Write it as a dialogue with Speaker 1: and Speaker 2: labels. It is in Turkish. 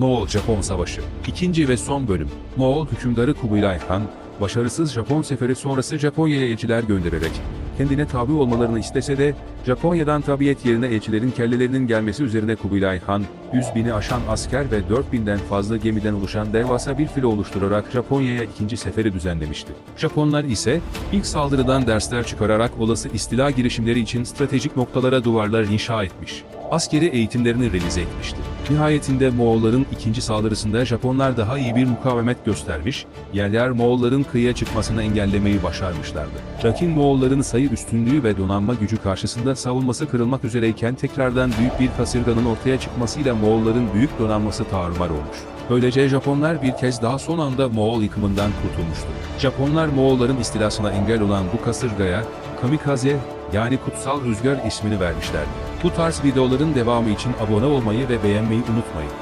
Speaker 1: Moğol-Japon Savaşı 2. ve son bölüm Moğol hükümdarı Kubilay Han, başarısız Japon seferi sonrası Japonya'ya elçiler göndererek, kendine tabi olmalarını istese de, Japonya'dan tabiyet yerine elçilerin kellelerinin gelmesi üzerine Kubilay Han, 100 bini aşan asker ve 4000'den fazla gemiden oluşan devasa bir filo oluşturarak Japonya'ya ikinci seferi düzenlemişti. Japonlar ise, ilk saldırıdan dersler çıkararak olası istila girişimleri için stratejik noktalara duvarlar inşa etmiş. Askeri eğitimlerini realize etmişti. Nihayetinde Moğolların ikinci saldırısında Japonlar daha iyi bir mukavemet göstermiş, yerler Moğolların kıyıya çıkmasını engellemeyi başarmışlardı. Lakin Moğolların sayı üstünlüğü ve donanma gücü karşısında savunması kırılmak üzereyken tekrardan büyük bir kasırganın ortaya çıkmasıyla Moğolların büyük donanması tarumar olmuş. Böylece Japonlar bir kez daha son anda Moğol yıkımından kurtulmuştu. Japonlar Moğolların istilasına engel olan bu kasırgaya, Kamikaze yani Kutsal Rüzgar ismini vermişlerdi. Bu tarz videoların devamı için abone olmayı ve beğenmeyi unutmayın.